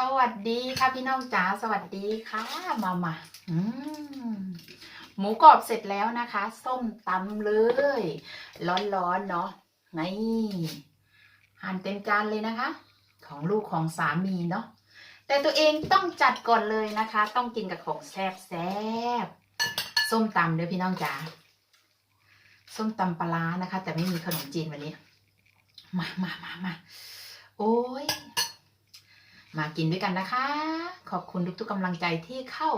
สวัสดีค่ะพี่น้องจ๋าสวัสดีค่ะมามาหมูกรอบเสร็จแล้วนะคะ ส้มตำเลย ร้อนๆเนาะนี่หั่นเต็มจานเลยนะคะ ของลูกของสามีเนาะแต่ตัวเองต้องจัดก่อนเลยนะคะ ต้องกินกับของแซ่บแซ่บๆส้มตำเด้อพี่น้องจ๋าส้มตำปลาร้านะคะ แต่ไม่มีขนมจีนวันนี้ มามามามาโอ้ย มากินด้วยกันนะคะ ขอบคุณทุกๆกำลังใจที่เข้า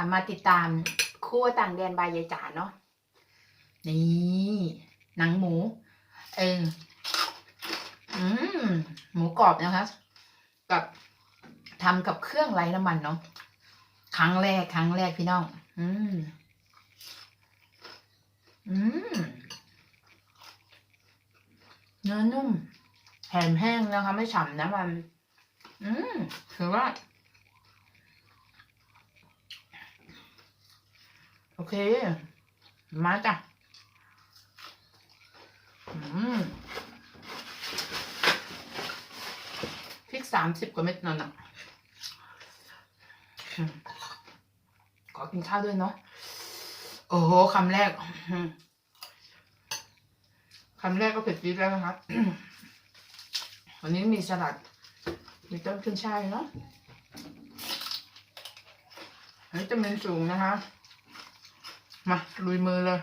ามาติดตามครัวต่างแดนบายยายจ๋าเนาะนี่หนังหมู เอออืมหมูกรอบนะคะ กับทำกับเครื่องไร้น้ำมันเนาะครั้งแรกครั้งแรกพี่น้อง อืม อืม เนื้อนุ่มแผ่นแห้งนะคะ ไม่ฉ่ำนะมัน อืมถือว่า โอเค มาจ้ะ อืมพริกสามสิบกว่าเม็ดนั่นน่ะขอกินข้าวด้วยเนาะ โอ้โหคำแรกคำแรกก็เผ็ดจี๊ดแล้วนะครับ วันนี้มีสลัด มีต้นขึ้นช่ายเนาะวิตามินสูงนะคะ มาลุยมือเลย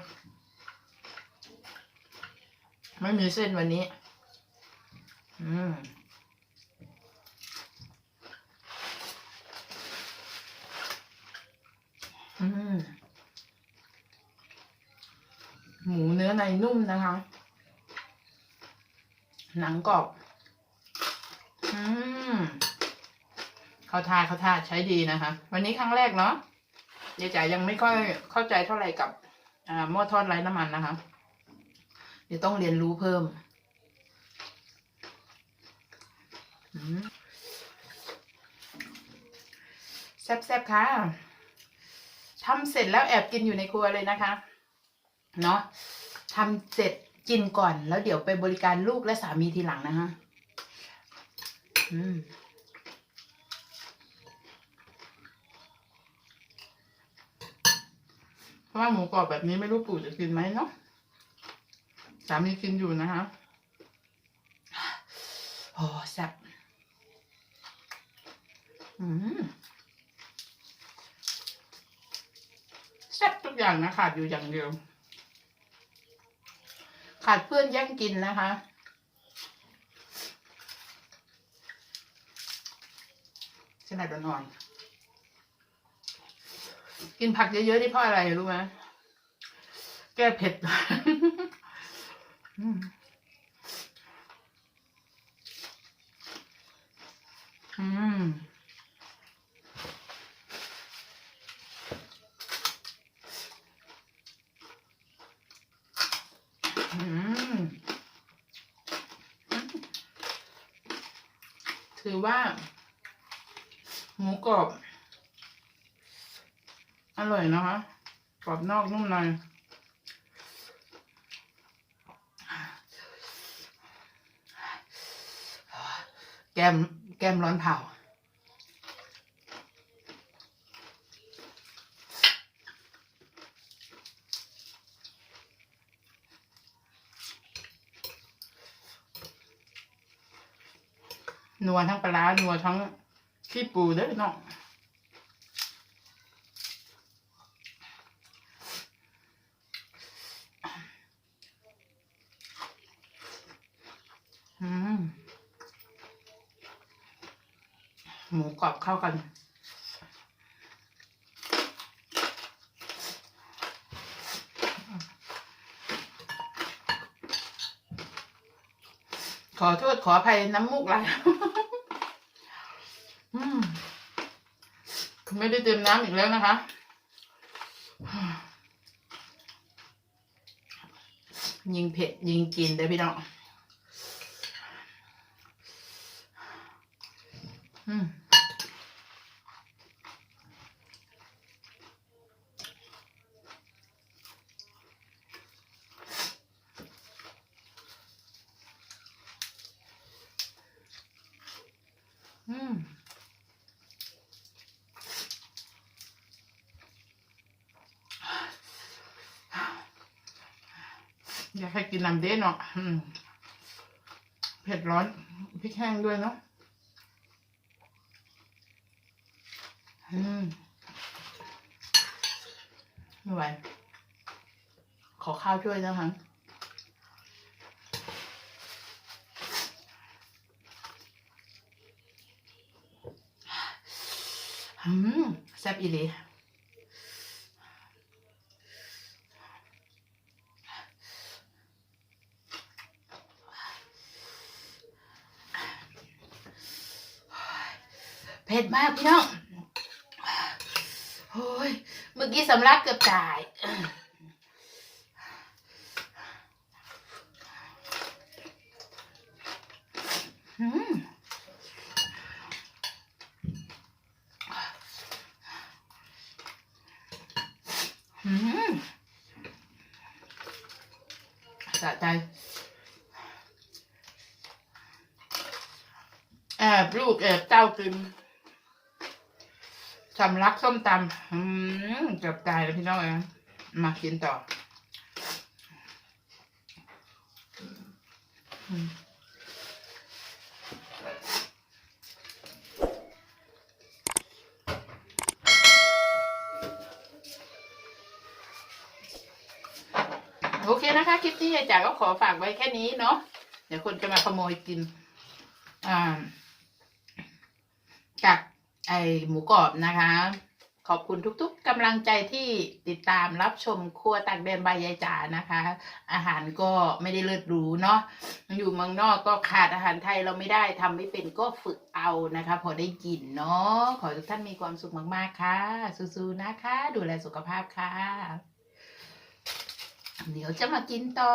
ไม่มีเส้นวันนี้ อืมอืมหมูเนื้อในนุ่มนะคะ หนังกรอบ อืม เขาทาเขาทาใช้ดีนะคะ วันนี้ครั้งแรกเนาะยายจ๋ายังไม่ค่อยเข้าใจเท่าไหร่กับอ่าหม้อทอดไร้น้ำมันนะคะ เดี๋ยวต้องเรียนรู้เพิ่มอืมแซ่บๆค่ะทำเสร็จแล้วแอบกินอยู่ในครัวเลยนะคะ เนาะทำเสร็จกินก่อนแล้วเดี๋ยวไปบริการลูกและสามีทีหลังนะคะอืม เพ ราะว่าหมูกรอบแบบนี้ไม่รู้ปู่จะกินไหมเนาะสามีกินอยู่นะคะโอ้แซ่บอืมแซ่บทุกอย่างนะขาดอยู่อย่างเดียว ขาดเพื่อนแย่งกินนะคะสลัดอ่อน กินผักเยอะๆนี่เพราะอะไรรู้ไหมแก้เผ็ดอืมถือว่า หมูกรอบ อร่อยนะคะกรอบนอกนุ่มในแก้มแก้มร้อนเผานัวทั้งปลาร้านัวทั้งขี้ปูเด้อน้อง อืม หมูกรอบเข้ากัน ขอโทษขออภัยน้ำมูกไหลอืมไม่ได้เติมน้ำอีกแล้วนะคะยิงเผ็ดยิงกินเด้พี่น้อง อืม อืม อยากให้กินน้ำเด้เนาะเผ็ดร้อนพริกแห้งด้วยเนาะอืมไม่ไหวขอข้าวช่วยนะคะอืมแซ่บอีหลี เผ็ดมากพี่น้องโอ้ยเมื่อกี้สำลักเกือบตายอืมอืมสะใจแอบลูกแอบเต้ากิน สำลักส้มตำอืมเกือบตายแล้วพี่น้องเองมากินต่อโอเคนะคะ คลิปนี้ยายจ๋าก็ขอฝากไว้แค่นี้เนาะเดี๋ยวคนจะมาขโมยกิน อ่าจาก ไอหมูกรอบนะคะ ขอบคุณทุกๆกำลังใจที่ติดตามรับชมครัวตักเดนใบยายจ๋านะคะ อาหารก็ไม่ได้เลิศหรูเนาะอยู่เมืองนอกก็ขาดอาหารไทยเราไม่ได้ทำไม่เป็นก็ฝึกเอานะคะ พอได้กินเนาะขอทุกท่านมีความสุขมากๆค่ะสู้ๆนะคะ ดูแลสุขภาพค่ะ เดี๋ยวจะมากินต่อ